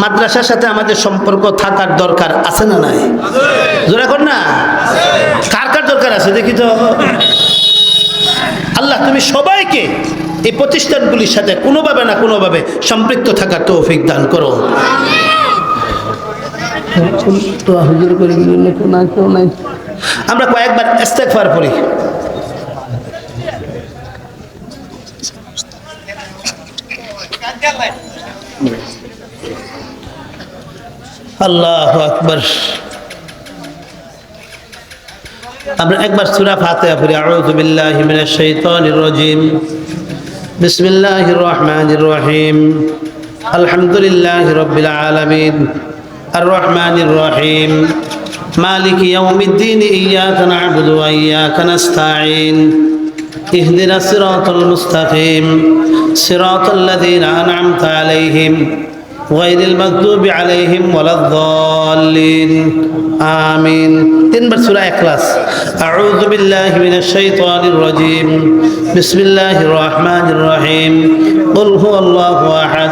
মাদ্রাসার সাথে আমাদের সম্পর্ক থাকার দরকার আছে না নাই জোরে কর না কার কার দরকার আছে দেখি তো আল্লাহ তুমি সবাইকে এই প্রতিষ্ঠানগুলির সাথে কোনোভাবে না কোনোভাবে সম্পৃক্ত থাকার তৌফিক দান করো আমরা কয়েকবার ইস্তেগফার পড়ি আল্লাহ আকবর। আমরা একবার সুরা ফাতে পড়ি, আউযু বিল্লাহি মিনাশ শাইতানির রাজিম। বিসমিল্লাহির রহমানির রহিম। আলহামদুলিল্লাহি রাব্বিল আলামিন। আর রহমানির রহিম। মালিক ইয়াউমিদ্দিন, ইয়াকা না'বুদু ওয়া ইয়াকা নাস্তাঈন। ইহদিনাস সিরাতাল মুস্তাকিম। সিরাতাল লাযীনা আন'আমতা আলাইহিম। غير المغضوب عليهم ولا الضالين آمين تنبر سورة إخلاص أعوذ بالله من الشيطان الرجيم بسم الله الرحمن الرحيم قل هو الله أحد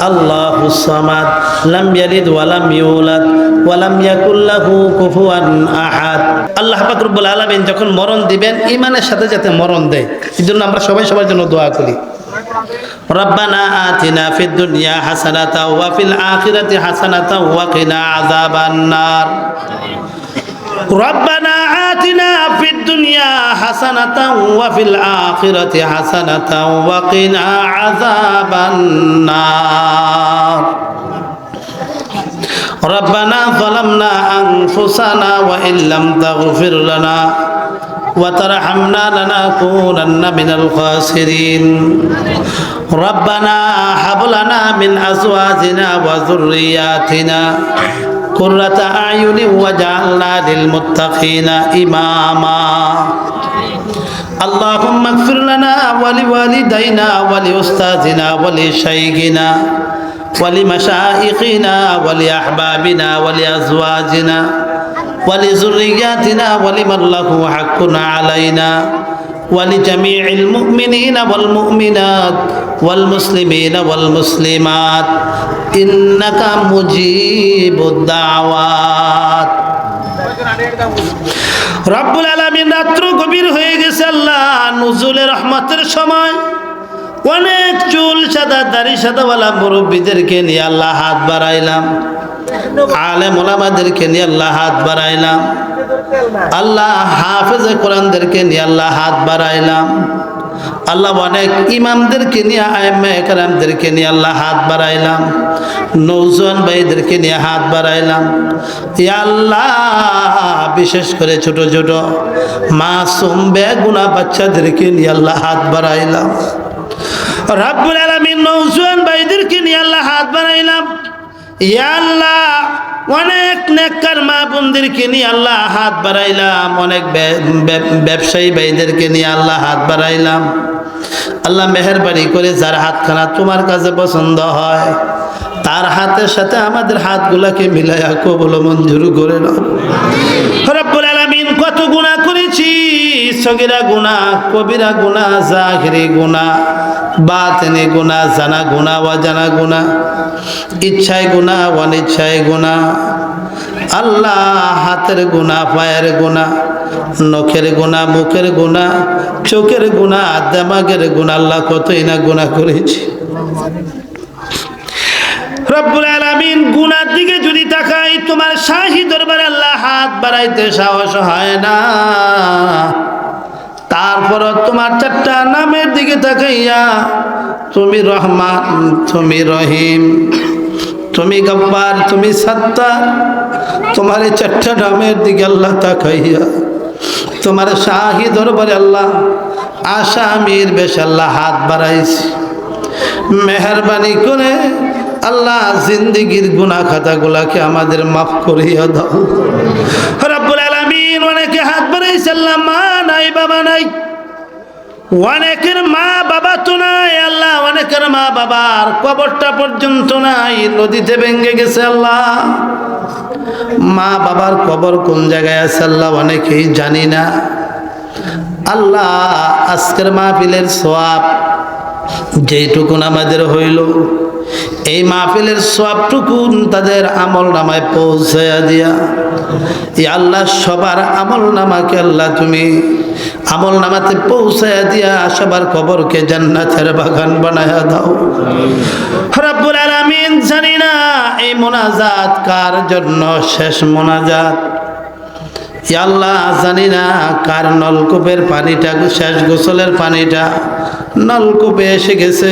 الله الصمد لم يلد ولم يولد ولم يكن له كفوا أحد আল্লাহ পাক রব্বুল আলামিন যখন মরণ দিবেন ইমানের সাথে যাতে মরণ দেয় এই জন্য আমরা সবাই সবার জন্য দোয়া করি ربنا آتنا في الدنيا حسنة وفي الآخرة حسنة وقنا عذاب النار ربنا آتنا في الدنيا حسنة وفي الآخرة حسنة وقنا عذاب النار. ربنا ظلمنا أنفسنا وإن لم تغفر لنا وترحمنا لنكونن من الخاسرين. ربنا هب لنا من أزواجنا وذرياتنا قرة أعين واجعلنا للمتقين إماما اللهم اغفر لنا ولوالدينا ولأستاذنا ولشيخنا ولمشائخنا ولأحبابنا ولأزواجنا ولذرياتنا ولمن له حق علينا ولجميع المؤمنين والمؤمنات والمسلمين والمسلمات إنك مجيب الدعوات রব্বুল আলমিন রাত্র গভীর হয়ে গেছে আল্লাহ নজরুলের রহমতের সময় অনেক চুল সাদা, দাড়ি সাদাওয়ালা মুরব্বীদেরকে নিয়ে আল্লাহ হাত বাড়াইলাম। আলে মোলামাদেরকে নিয়ে আল্লাহ হাত বাড়াইলাম। আল্লাহ হাফেজ কোরআনদেরকে নিয়ে আল্লাহ হাত বাড়াইলাম। আল্লাহ অনেক ইমামদেরকে নিয়ে আয়মা একরামদেরকে নিয়ে আল্লাহ হাত বাড়াইলাম। নৌজন ভাইদেরকে নিয়ে হাত বাড়াইলাম। আল্লাহ, বিশেষ করে ছোট ছোট মাসুম বেগুনা বাচ্চাদেরকে নিয়ে আল্লাহ হাত বাড়াইলাম। রাব্বুল আলামিন নৌজন ভাইদেরকে নিয়ে আল্লাহ হাত বাড়াইলাম। ইয়া আল্লাহ অনেক নেককার মা বোনদেরকে নিয়ে আল্লাহ হাত বাড়াইলাম। অনেক ব্যবসায়ী ভাইদেরকে নিয়ে আল্লাহ হাত বাড়াইলাম। আল্লাহ মেহরবানি করে যার হাতখানা তোমার কাছে পছন্দ হয় তার হাতের সাথে আমাদের হাতগুলাকে মিলাইয়া কবল মঞ্জুর করে নাও। রব্বুল আলামিন কত গুনাহ করেছি? সগিরা গুনাহ কবিরা গুণা, জাহিরি গুনাহ বাতিনি গুনাহ জানা গুনাহ অজানা গুনাহ ইচ্ছায় গুনাহ অনিচ্ছায় গুনাহ আল্লাহ হাতের গুনাহ পায়ের গুনাহ নখের গুণা, মুখের গুণা, চোখের গুণা, দেমাগের গুণা, আল্লাহ কতই না গুণা করেছি। রব্বুল আলামিন গুনার দিকে যদি তাকাই, তোমার শাহী দরবারে আল্লাহ হাত বাড়াইতে সাহস হয় না। তারপর তোমার চারটা নামের দিকে তাকাইয়া, তুমি রহমান, তুমি রহিম, তুমি গব্বার, তুমি সত্তার, তোমার এই চারটা নামের দিকে আল্লাহ তাকাইয়া, তোমার শাহি দরবারে আল্লাহ আসামির বেশ আল্লাহ হাত বাড়াইছি। মেহরবানি করে আল্লাহ জিন্দিগির গুনা খাতাগুলাকে আমাদের মাফ করিয়া দাও। রব্বুল আলামিন অনেকে হাত বাড়াইছে, আল্লাহ, মা নাই, বাবা নাই। অনেকের মা বাবা তো নাই, আল্লাহ, অনেকের মা বাবার কবরটা পর্যন্ত নাই, নদীতে ভেঙে গেছে, আল্লাহ। মা বাবার কবর কোন জায়গায় আছে, আল্লাহ, অনেকেই জানি না। আল্লাহ, আজকের মাহফিলের সোয়াব যেইটুকুন আমাদের হইল। এই মাহফিলের সবটুকুন তাদের আমল নামায় পৌঁছাইয়া দিয়া। এই আল্লাহ সবার আমল নামাকে আল্লাহ তুমি আমল নামাতে পৌঁছাইয়া দিয়া সবার কবরকে জান্নাতের বাগান বানায়া দাও। রব্বুল আলামিন জানি না এই মোনাজাত কার জন্য শেষ মোনাজাত? আল্লাহ, জানি না কার নলকূপের পানিটা, শেষ গোসলের পানিটা নলকূপে এসে গেছে।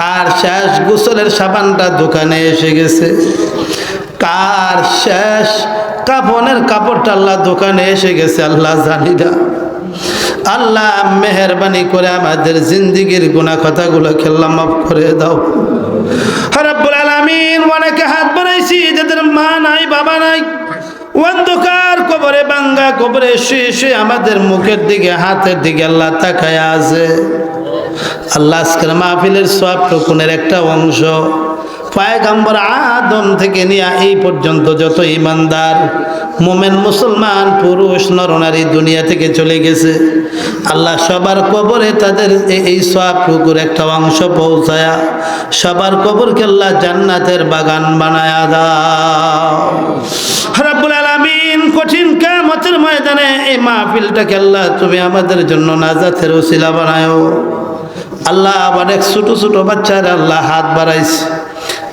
কার শেষ গোসলের সাবানটা দোকানে এসে গেছে। কার শেষ কাপনের কাপড়টা আল্লাহ দোকানে এসে গেছে, আল্লাহ জানি না। আল্লাহ মেহরবানি করে আমাদের জিন্দিগির গুণা কথাগুলো খেললাম মাফ করে দাও। রব্বুল আলামিন, অনেকে হাত বানাইছি যাদের মা নাই, বাবা নাই। অন্ধকার কবরে বাঙ্গা কবরে শুয়ে শুয়ে আমাদের মুখের দিকে, হাতের দিকে আল্লাহ তাকায় আছে। আল্লাহ মাহফিলের সব টুকুনের একটা অংশ। পায়গাম্বর আদম থেকে নিয়ে এই পর্যন্ত যত ইমানদার, মোমেন মুসলমান, পুরুষ নরনারী দুনিয়া থেকে চলে গেছে। আল্লাহ সবার কবরে তাদের এই সব টুকুর একটা অংশ পৌঁছায়া সবার কবরকে আল্লাহ জান্নাতের বাগান বানায়া দাও। রাব্বুল কঠিন কিয়ামতের ময়দানে এই মাহফিলটাকে আল্লাহ তুমি আমাদের জন্য নাজাতের ওসিলা বানায়ো আল্লাহ অনেক ছোট ছোট বাচ্চারা আল্লাহ হাত বাড়াইছে।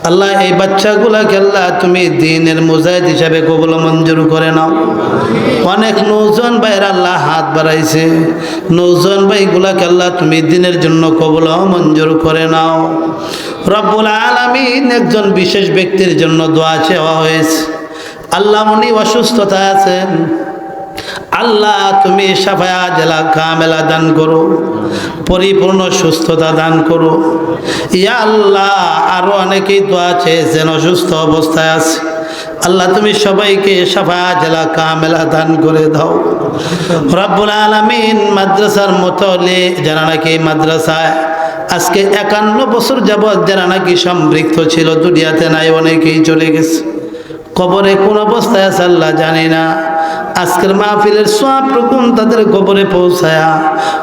আল্লাহ, এই বাচ্চাগুলাকে আল্লাহ তুমি দিনের মুজাহিদ হিসাবে কবল মঞ্জুর করে নাও। অনেক নৌজন ভাইয়ের আল্লাহ হাত বাড়াইছে। নৌজন ভাইগুলাকে আল্লাহ তুমি দিনের জন্য কবল মঞ্জুর করে নাও। রব্বুল আলামিন একজন বিশেষ ব্যক্তির জন্য দোয়া চাওয়া হয়েছে। আল্লাহ উনি অসুস্থতায় আছেন। আল্লাহ, তুমি সাফায়া জেলা কামেলা দান করো, পরিপূর্ণ সুস্থতা দান করো। ইয়া আল্লাহ, আরও অনেকেই তো আছে যেন অসুস্থ অবস্থায় আছে। আল্লাহ, তুমি সবাইকে সাফায়া জেলা কামেলা দান করে দাও। রব্বুল আলামিন মাদ্রাসার মতলে যারা নাকি মাদ্রাসায়, আজকে একান্ন বছর যাবৎ যারা নাকি সম্পৃক্ত ছিল, দুনিয়াতে নাই, অনেকেই চলে গেছে। কবরে কোন অবস্থায় আছে আল্লাহ জানে না। আজকের মাহফিলের সব রকম তাদের কবরে পৌঁছায়া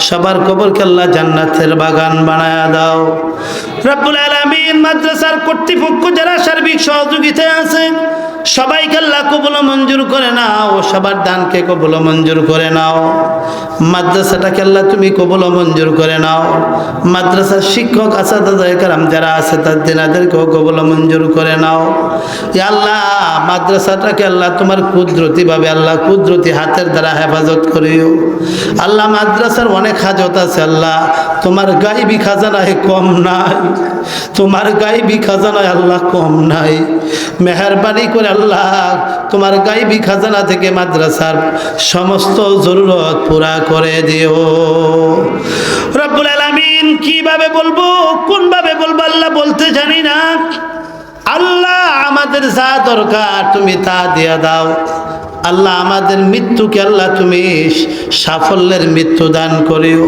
সবার কবরকে আল্লাহ জান্নাতের বাগান বানায়া দাও। রাব্বুল আলামিন মাদ্রাসার কর্তৃপক্ষ যারা সার্বিক সহযোগিতায় আছে সবাইকে আল্লাহ কবুল মঞ্জুর করে নাও, সবার দানকে কবুল মঞ্জুর করে নাও। মাদ্রাসাটাকে আল্লাহ তুমি কবুল মঞ্জুর করে নাও। মাদ্রাসার শিক্ষক কারাম যারা আছে, তার দিনাদেরকেও কবুল মঞ্জুর করে নাও। আল্লাহ, মাদ্রাসাটাকে আল্লাহ তোমার কুদরতিভাবে, আল্লাহ কুদরতি হাতের দ্বারা হেফাজত করিও। আল্লাহ, মাদ্রাসার অনেক হাজত আছে আল্লাহ। তোমার গাইবি খাজানায় কম নাই। তোমার গাইবি খাজানায় আল্লাহ কম নাই। মেহরবানি করে আল্লাহ, তোমার গাইবি খাজানা থেকে মাদ্রাসার সমস্ত জরুরত পুরা করে দিও। রব্বুল আলামিন কীভাবে বলব, কোনভাবে বলব আল্লাহ বলতে জানি না। আল্লাহ আমাদের যা দরকার তুমি তা দিয়ে দাও। আল্লাহ আমাদের মৃত্যুকে আল্লাহ তুমি সাফল্যের মৃত্যু দান করিও।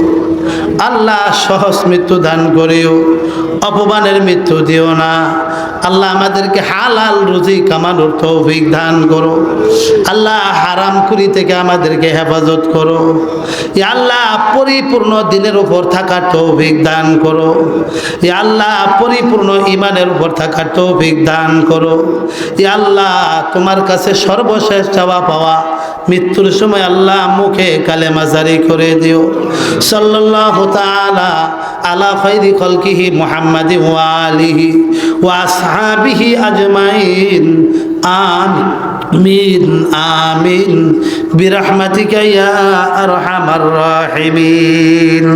আল্লাহ সহজ মৃত্যু দান করিও, অপমানের মৃত্যু দিও না। আল্লাহ আমাদেরকে হালাল রুজি কামানোর তৌফিক দান করো। আল্লাহ হারাম কুরি থেকে আমাদেরকে হেফাজত করো। আল্লাহ পরিপূর্ণ দিনের উপর থাকার তৌফিক দান করো। আল্লাহ পরিপূর্ণ ইমানের উপর থাকার তৌফিক দান করো। আল্লাহ তোমার কাছে সর্বশেষ চাওয়া পাওয়া, মৃত্যুর সময় আল্লাহ মুখে কালেমা জারি করে দিও। সাল্লাল্লাহু তাআলা আলা খাইরি খলকিহি মুহাম্মাদি ওয়া আলিহি ওয়া আসহাবিহি আজমাইন। আমিন আমিন। বিরহমাতিকা ইয়া আরহামার রাহিমিন।